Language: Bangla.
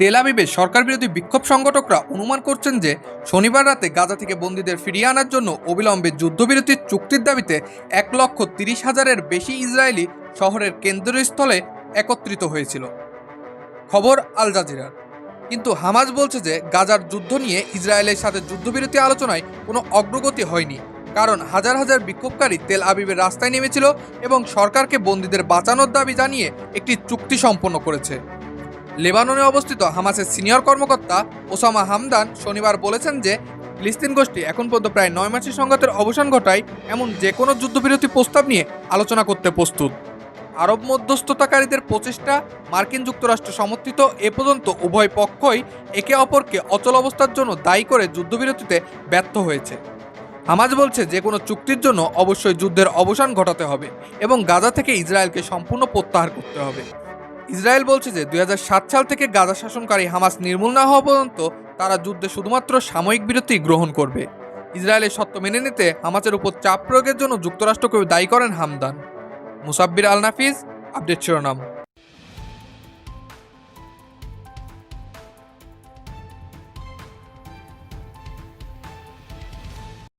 তেল আবিবের সরকার বিরোধী বিক্ষোভ সংগঠকরা অনুমান করছেন যে শনিবার রাতে গাজা থেকে বন্দীদের ফিরিয়ে আনার জন্য অবিলম্বে যুদ্ধবিরতির চুক্তির দাবিতে এক লক্ষ তিরিশ হাজারের বেশি ইসরায়েলি শহরের কেন্দ্রস্থলে একত্রিত হয়েছিল। খবর আল জাজিরার। কিন্তু হামাজ বলছে যে গাজার যুদ্ধ নিয়ে ইসরায়েলের সাথে যুদ্ধবিরতি আলোচনায় কোনো অগ্রগতি হয়নি, কারণ হাজার হাজার বিক্ষোভকারী তেল আবিবের রাস্তায় নেমেছিল এবং সরকারকে বন্দীদের বাঁচানোর দাবি জানিয়ে একটি চুক্তি সম্পন্ন করেছে। লেবাননে অবস্থিত হামাসের সিনিয়র কর্মকর্তা ওসামা হামদান শনিবার বলেছেন যে, ফিলিস্তিন গোষ্ঠী এখন পর্যন্ত প্রায় নয় মাসের সংঘাতের অবসান ঘটায় এমন যে কোনো যুদ্ধবিরতি প্রস্তাব নিয়ে আলোচনা করতে প্রস্তুত। আরব মধ্যস্থতাকারীদের প্রচেষ্টা, মার্কিন যুক্তরাষ্ট্র সমর্থিত এ পর্যন্ত উভয় পক্ষই একে অপরকে অচল অবস্থার জন্য দায়ী করে যুদ্ধবিরতিতে ব্যর্থ হয়েছে। হামাজ বলছে যে কোনো চুক্তির জন্য অবশ্যই যুদ্ধের অবসান ঘটাতে হবে এবং গাজা থেকে ইসরায়েলকে সম্পূর্ণ প্রত্যাহার করতে হবে। ইসরায়েল বলছে যে দুই হাজার সাত সাল থেকে গাজা শাসনকারী হামাস নির্মূল না হওয়া পর্যন্ত তারা যুদ্ধে শুধুমাত্র সাময়িক বিরতি গ্রহণ করবে। ইসরায়েলের সত্য মেনে নিতে হামাসের উপর চাপ প্রয়োগের জন্য যুক্তরাষ্ট্রকে দায়ী করেন হামদান। মুসাব্বির আল নাফিজ আপডেট শিরোনাম।